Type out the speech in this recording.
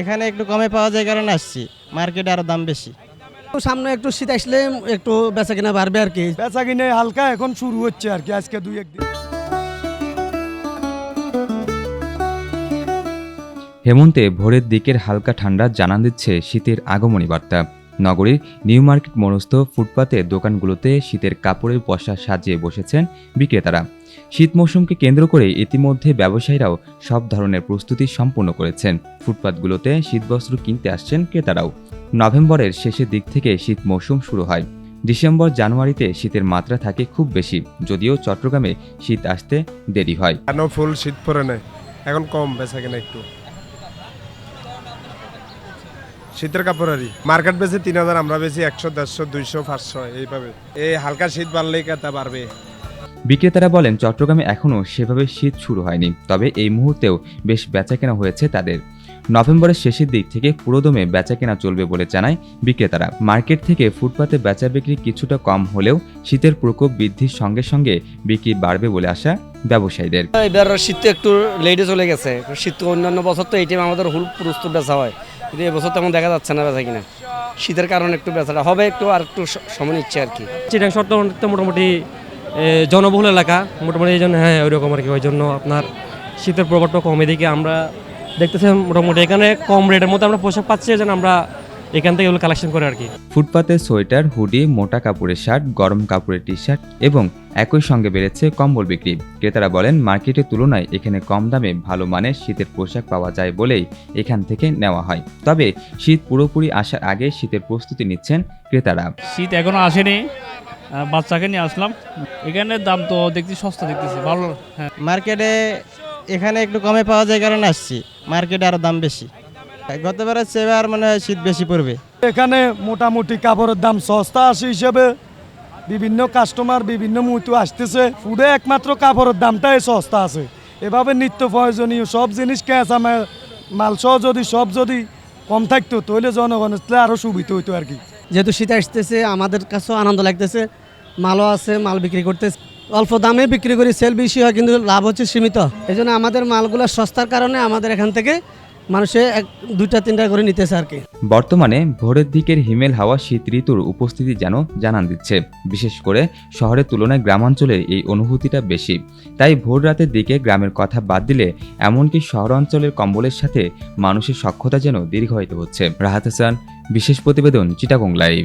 এখানে একটু কমে পাওয়া যায় কারণে আসছি। মার্কেটে আরও দাম বেশি। সামনে একটু শীত আসলে একটু বেচা কিনা বাড়বে আর কি। বেচা কিনে হালকা এখন শুরু হচ্ছে আর কি আজকে দুই একদিন। হেমন্তে ভোরের দিকের হালকা ঠান্ডা জানান দিচ্ছে শীতের আগমনী বার্তা। নগরীর নিউ মার্কেট মনস্থ ফুটপাতে দোকানগুলোতে শীতের কাপড়ের পশা সাজিয়ে বসেছেন বিক্রেতারা। শীত মৌসুমকে কেন্দ্র করে ইতিমধ্যে ব্যবসায়ীরাও সব ধরনের প্রস্তুতি সম্পূর্ণ করেছেন। ফুটপাতগুলোতে শীতবস্ত্র কিনতে আসছেন ক্রেতারাও। নভেম্বরের শেষের দিক থেকে শীত মৌসুম শুরু হয়। ডিসেম্বর, জানুয়ারিতে শীতের মাত্রা থাকে খুব বেশি, যদিও চট্টগ্রামে শীত আসতে দেরি হয়। ফুল শীত পরে নেই? এখন কম বেচা কিনা একটু। শীতের কাপড়ারি মার্কেট বেশি তিন হাজার আমরা বেশি একশো দেড়শো দুইশো পাঁচশো এইভাবে। এই হালকা শীত বাড়লেই কেতা বাড়বে? বিক্রেতারা বলেন চট্টগ্রামে এখনও সেভাবে শীত শুরু হয়নি তবে এই মুহূর্তেও বেশ বেচাকেনা হয়েছে তাদের। নভেম্বরের শেষের দিক থেকে পুরোদমে বেচাকেনা চলবে বলে জানায় বিক্রেতারা। মার্কেট থেকে ফুটপাতে বেচা বিক্রি কিছুটা কম হলেও শীতের প্রকোপ বৃদ্ধির সঙ্গে সঙ্গে বিক্রি বাড়বে বলে আশা ব্যবসায়ীদের। এবার শীত একটু লেটে চলে গেছে। শীত তো অন্যান্য বছর তো এই টাইম আমাদের হুল প্রস্তুত বেচা হয়। কিন্তু এবছর তেমন দেখা যাচ্ছে না বেচা কিনা। শীতের কারণে একটু বেচাটা হবে একটু আর একটু সময় নিচ্ছে আর কি। চিটাং শর্ত মোটামুটি জনবহুল এলাকা। মোটামুটি এই জন্য হ্যাঁ ওইরকম আর কি। ওই জন্য আপনার শীতের প্রভাবটা কম। এদিকে আমরা দেখতেছি মোটামুটি এখানে কম রেটের মধ্যে আমরা পোশাক পাচ্ছি। যেন আমরা এখান থেকে এগুলো কালেকশন করে আর কি। ফুটপাতে সোয়েটার হুডি মোটা কাপড়ের শার্ট গরম কাপড়ের টি শার্ট এবং একই সঙ্গে বেড়েছে কম্বল বিক্রি। ক্রেতারা বলেন মার্কেটের তুলনায় এখানে কম দামে ভালো মানের শীতের পোশাক পাওয়া যায় বলেই এখান থেকে নেওয়া হয়। তবে শীত পুরোপুরি আসার আগে শীতের প্রস্তুতি নিচ্ছেন ক্রেতারা। শীত এখনও আসেনি বাচ্চাকে নিয়ে আসলাম। এখানে দাম তো দেখছি সস্তা দেখতেছি ভালো। হ্যাঁ। মার্কেটে এখানে একটু কমে পাওয়া যায় কারণে আসছি মার্কেটে আরও দাম বেশি। গতবারের চেয়ে আর মনে শীত বেশি পড়বে। এখানে মোটামুটি কাপড়ের দাম সস্তা আসে হিসেবে বিভিন্ন কাস্টমার বিভিন্ন মুহূর্তে আসতেছে। ফুডে একমাত্র কাপড়ের দামটাই সস্তা আছে। এভাবে নিত্য প্রয়োজনীয় সব জিনিস কেঁচা আমার মাল সহ যদি সব যদি কম থাকতো তাহলে জনগণের আরও সুবিধা হইতো আর কি। যেহেতু শীত আসতেছে আমাদের কাছেও আনন্দ লাগতেছে। মালও আছে মাল বিক্রি করতেছে। অল্প দামে বিক্রি করি সেল বেশি হয় কিন্তু লাভ হচ্ছে সীমিত। এই জন্য আমাদের মালগুলো সস্তার কারণে আমাদের এখান থেকে মানুষে এক, দুইটা, তিনটা করে নিতেছে আর কি। বর্তমানে ভোরের দিকের হিমেল হাওয়া শীত ঋতুর উপস্থিতি যেন জানান দিচ্ছে। বিশেষ করে শহরের তুলনায় গ্রামাঞ্চলের এই অনুভূতিটা বেশি। তাই ভোর রাতের দিকে গ্রামের কথা বাদ দিলে এমনকি শহরাঞ্চলের কম্বলের সাথে মানুষের সক্ষতা যেন দীর্ঘায়িত হচ্ছে। রাহাত হাসান, বিশেষ প্রতিবেদন চিটাগং লাইভ।